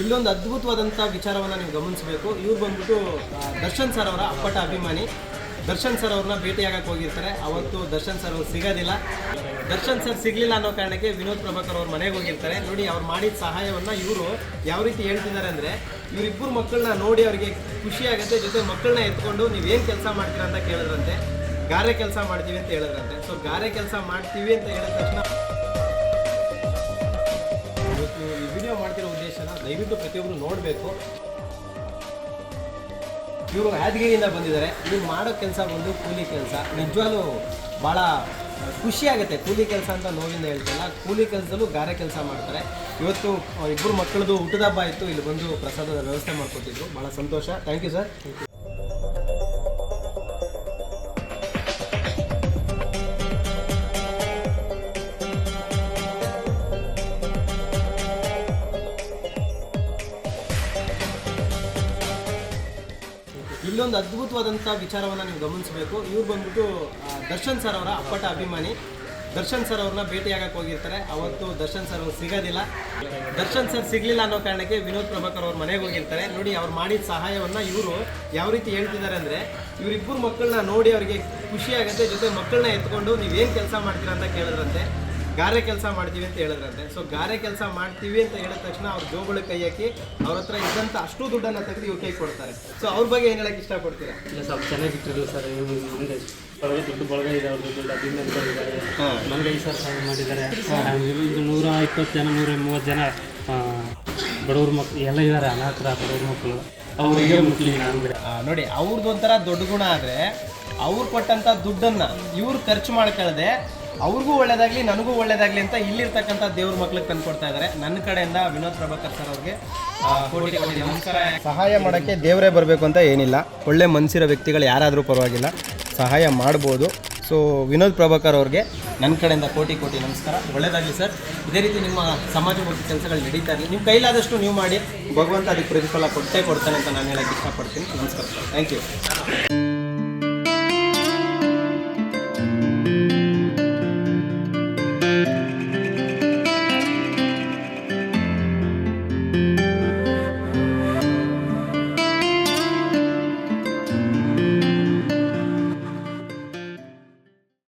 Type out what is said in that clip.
ಇಲ್ಲೊಂದು ಅದ್ಭುತವಾದಂಥ ವಿಚಾರವನ್ನು ನೀವು ಗಮನಿಸಬೇಕು. ಇವ್ರು ಬಂದ್ಬಿಟ್ಟು ದರ್ಶನ್ ಸರ್ ಅವರ ಅಪ್ಪಟ ಅಭಿಮಾನಿ. ದರ್ಶನ್ ಸರ್ ಅವ್ರನ್ನ ಭೇಟಿಯಾಗಕ್ಕೆ ಹೋಗಿರ್ತಾರೆ. ಅವತ್ತು ದರ್ಶನ್ ಸರ್ ಅವ್ರು ಸಿಗೋದಿಲ್ಲ. ದರ್ಶನ್ ಸರ್ ಸಿಗಲಿಲ್ಲ ಅನ್ನೋ ಕಾರಣಕ್ಕೆ ವಿನೋದ್ ಪ್ರಭಾಕರ್ ಅವ್ರ ಮನೆಗೆ ಹೋಗಿರ್ತಾರೆ. ನೋಡಿ, ಅವ್ರು ಮಾಡಿದ ಸಹಾಯವನ್ನು ಇವರು ಯಾವ ರೀತಿ ಹೇಳ್ತಿದ್ದಾರೆ ಅಂದರೆ, ಇವರಿಬ್ಬರು ಮಕ್ಕಳನ್ನ ನೋಡಿ ಅವರಿಗೆ ಖುಷಿ ಆಗುತ್ತೆ. ಜೊತೆ ಮಕ್ಕಳನ್ನ ಎತ್ಕೊಂಡು ನೀವೇನು ಕೆಲಸ ಮಾಡ್ತೀರಾ ಅಂತ ಕೇಳಿದ್ರಂತೆ. ಗಾರೆ ಕೆಲಸ ಮಾಡ್ತೀವಿ ಅಂತ ಹೇಳಿದ್ರಂತೆ. ಸೊ, ಗಾರೆ ಕೆಲಸ ಮಾಡ್ತೀವಿ ಅಂತ ಹೇಳಿದ ತಕ್ಷಣ ಇವತ್ತು ಈ ವಿಡಿಯೋ ಮಾಡ್ತಿರೋ ಉದ್ದೇಶನ ದಯವಿಟ್ಟು ಪ್ರತಿಯೊಬ್ಬರು ನೋಡಬೇಕು. ಇವರು ಯಾದಗಿರಿಯಿಂದ ಬಂದಿದ್ದಾರೆ. ಇವ್ರು ಮಾಡೋ ಕೆಲಸ ಬಂದು ಕೂಲಿ ಕೆಲಸ. ನಿಜವಾಗ್ಲೂ ಭಾಳ ಖುಷಿಯಾಗುತ್ತೆ ಕೂಲಿ ಕೆಲಸ ಅಂತ ನೋವಿಂದ ಹೇಳ್ತಲ್ಲ ಕೂಲಿ ಕೆಲಸದಲ್ಲೂ ಗಾರೆ ಕೆಲಸ ಮಾಡ್ತಾರೆ. ಇವತ್ತು ಇಬ್ಬರು ಮಕ್ಕಳದು ಊಟದ ಹಬ್ಬ ಇತ್ತು. ಇಲ್ಲಿ ಬಂದು ಪ್ರಸಾದದ ವ್ಯವಸ್ಥೆ ಮಾಡಿಕೊಟ್ಟಿದ್ರು. ಭಾಳ ಸಂತೋಷ. ಥ್ಯಾಂಕ್ ಯು ಸರ್ ಇಲ್ಲೊಂದು ಅದ್ಭುತವಾದಂಥ ವಿಚಾರವನ್ನು ನೀವು ಗಮನಿಸಬೇಕು. ಇವ್ರು ಬಂದ್ಬಿಟ್ಟು ದರ್ಶನ್ ಸರ್ ಅವರ ಅಪ್ಪಟ ಅಭಿಮಾನಿ. ದರ್ಶನ್ ಸರ್ ಅವ್ರನ್ನ ಭೇಟಿಯಾಗಕ್ಕೆ ಹೋಗಿರ್ತಾರೆ. ಅವತ್ತು ದರ್ಶನ್ ಸರ್ ಅವ್ರು ಸಿಗೋದಿಲ್ಲ. ದರ್ಶನ್ ಸರ್ ಸಿಗಲಿಲ್ಲ ಅನ್ನೋ ಕಾರಣಕ್ಕೆ ವಿನೋದ್ ಪ್ರಭಾಕರ್ ಅವ್ರ ಮನೆಗೆ ಹೋಗಿರ್ತಾರೆ. ನೋಡಿ, ಅವ್ರು ಮಾಡಿದ ಸಹಾಯವನ್ನು ಇವರು ಯಾವ ರೀತಿ ಹೇಳ್ತಿದ್ದಾರೆ ಅಂದರೆ, ಇವರಿಬ್ಬರು ಮಕ್ಕಳನ್ನ ನೋಡಿ ಅವರಿಗೆ ಖುಷಿಯಾಗುತ್ತೆ ಜೊತೆ ಮಕ್ಕಳನ್ನ ಎತ್ಕೊಂಡು ನೀವೇನು ಕೆಲಸ ಮಾಡ್ತೀರಾ ಅಂತ ಕೇಳಿದ್ರಂತೆ. ಗಾರೆ ಕೆಲಸ ಮಾಡ್ತೀವಿ ಅಂತ ಹೇಳಿದ್ರಂತೆ. ಸೊ ಗಾರೆ ಕೆಲಸ ಮಾಡ್ತೀವಿ ಅಂತ ಹೇಳಿದ ತಕ್ಷಣ ಅವ್ರ ಜೋಗಳ ಕೈ ಹಾಕಿ ಅವ್ರ ಹತ್ರ ಇದ್ದಂಥ ಅಷ್ಟು ದುಡ್ಡನ್ನು ತೆಗೆದು ಇವ್ರ ಕೈ ಕೊಡ್ತಾರೆ. ಸೊ ಅವ್ರ ಬಗ್ಗೆ ಏನು ಹೇಳಕ್ಕೆ ಇಷ್ಟಪಡ್ತೀರಾ? ಇಲ್ಲ ಸ್ವಲ್ಪ ಚೆನ್ನಾಗಿಟ್ಟಿರಲಿಲ್ಲ ಸರ್ ದೊಡ್ಡ ಬಳಗ ಇದೆ ಅವ್ರದ್ದು ದೊಡ್ಡ ಇದ್ದಾರೆ. ನನಗೆ ಮಾಡಿದ್ದಾರೆ. ಇದು ನೂರ ಇಪ್ಪತ್ತು ಜನ ನೂರ ಮೂವತ್ತು ಜನ ಬಡವ್ರ ಮಕ್ಕಳು ಎಲ್ಲ ಇದ್ದಾರೆ ಅನಾಥರ ಬಡವ್ರ ಮಕ್ಕಳು ಅವ್ರಿಗೆ ನೋಡಿ ಅವ್ರದ್ದು ಒಂಥರ ದೊಡ್ಡ ಗುಣ ಆದರೆ ಅವ್ರು ಕೊಟ್ಟಂಥ ದುಡ್ಡನ್ನು ಇವ್ರು ಖರ್ಚು ಮಾಡ್ಕೊಳ್ಳದೆ ಅವ್ರಿಗೂ ಒಳ್ಳೇದಾಗಲಿ ನನಗೂ ಒಳ್ಳೇದಾಗಲಿ ಅಂತ ಇಲ್ಲಿರ್ತಕ್ಕಂಥ ದೇವ್ರ ಮಕ್ಳಿಗೆ ತಂದು ಕೊಡ್ತಾ ಇದ್ದಾರೆ ನನ್ನ ಕಡೆಯಿಂದ ವಿನೋದ್ ಪ್ರಭಾಕರ್ ಸರ್ ಅವ್ರಿಗೆ ಕೋಟಿ ಕೋಟಿ ನಮಸ್ಕಾರ. ಸಹಾಯ ಮಾಡೋಕ್ಕೆ ದೇವರೇ ಬರಬೇಕು ಅಂತ ಏನಿಲ್ಲ. ಒಳ್ಳೆ ಮನಸ್ಸಿರೋ ವ್ಯಕ್ತಿಗಳು ಯಾರಾದರೂ ಪರವಾಗಿಲ್ಲ. ಸಹಾಯ ಮಾಡ್ಬೋದು. ಸೊ ವಿನೋದ್ ಪ್ರಭಾಕರ್ ಅವ್ರಿಗೆ ನನ್ನ ಕಡೆಯಿಂದ ಕೋಟಿ ಕೋಟಿ ನಮಸ್ಕಾರ. ಒಳ್ಳೇದಾಗಲಿ ಸರ್. ಇದೇ ರೀತಿ ನಿಮ್ಮ ಸಮಾಜಮುಖಿ ಕೆಲಸಗಳು ನಡೀತಾ ಇರಲಿ. ನಿಮ್ಮ ಕೈಲಾದಷ್ಟು ನೀವು ಮಾಡಿ. ಭಗವಂತ ಅದಕ್ಕೆ ಪ್ರತಿಫಲ ಕೊಟ್ಟೇ ಕೊಡ್ತಾನೆ ಅಂತ ನಾನು ಹೇಳೋಕ್ಕೆ ಇಷ್ಟಪಡ್ತೀನಿ. ನಮಸ್ಕಾರ ಸರ್. Thank you